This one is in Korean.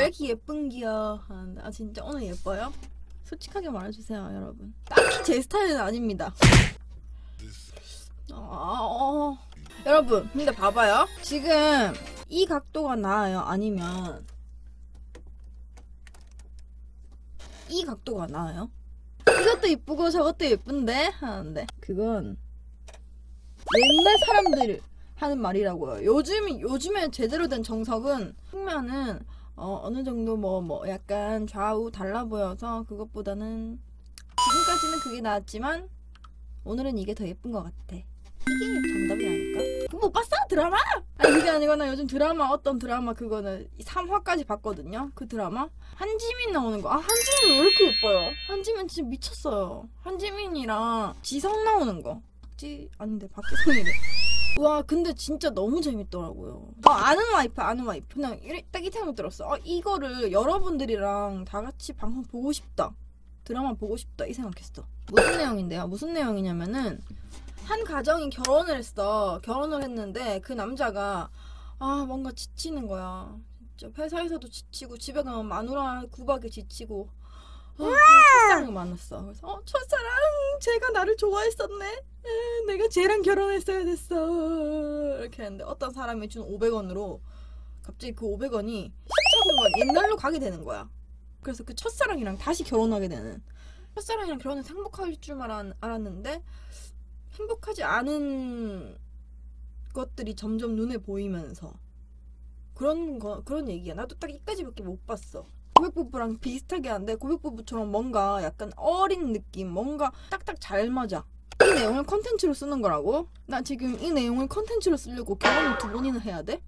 이렇게 예쁜기요 하는데? 아 진짜 오늘 예뻐요? 솔직하게 말해주세요 여러분. 딱히 제 스타일은 아닙니다. 어, 어. 여러분 근데 봐봐요. 지금 이 각도가 나아요? 아니면 이 각도가 나아요? 이것도 이쁘고 저것도 예쁜데? 하는데. 그건 옛날 사람들 하는 말이라고요. 요즘 요즘에 제대로 된 정석은 측면은 어, 어느 정도 뭐 뭐 약간 좌우 달라 보여서 그것보다는 지금까지는 그게 나았지만 오늘은 이게 더 예쁜 것 같아. 이게 정답이라니까. 그거 못 봤어 드라마? 아니 그게 아니고 나 요즘 드라마 어떤 드라마 그거는 3화까지 봤거든요. 그 드라마 한지민 나오는 거. 아 한지민 왜 이렇게 예뻐요? 한지민 진짜 미쳤어요. 한지민이랑 지성 나오는 거. 박지 아닌데 박지성이래. 와 근데 진짜 너무 재밌더라고요. 어, 아는 와이프 아는 와이프 그냥 딱이 생각 들었어. 어, 이거를 여러분들이랑 다 같이 방송 보고 싶다. 드라마 보고 싶다 이 생각했어. 무슨 내용인데요? 무슨 내용이냐면은 한 가정이 결혼을 했어. 결혼을 했는데 그 남자가 아 뭔가 지치는 거야. 진짜 회사에서도 지치고 집에 가면 마누라 구박에 지치고 아, 첫사랑을 만났어. 그래서 어 첫사랑 제가 나를 좋아했었네. 에, 내가 쟤랑 결혼했어야 됐어. 이렇게 했는데 어떤 사람이 준 500원으로 갑자기 그 500원이 시차 공간 옛날로 가게 되는 거야. 그래서 그 첫사랑이랑 다시 결혼하게 되는. 첫사랑이랑 결혼해서 행복할 줄 알았, 알았는데 행복하지 않은 것들이 점점 눈에 보이면서 그런 거 그런 얘기야. 나도 딱 이까지밖에 못 봤어. 고백부부랑 비슷하게 한데 고백부부처럼 뭔가 약간 어린 느낌, 뭔가 딱딱 잘 맞아. 이 내용을 컨텐츠로 쓰는 거라고? 나 지금 이 내용을 컨텐츠로 쓰려고 결혼을 두 번이나 해야 돼?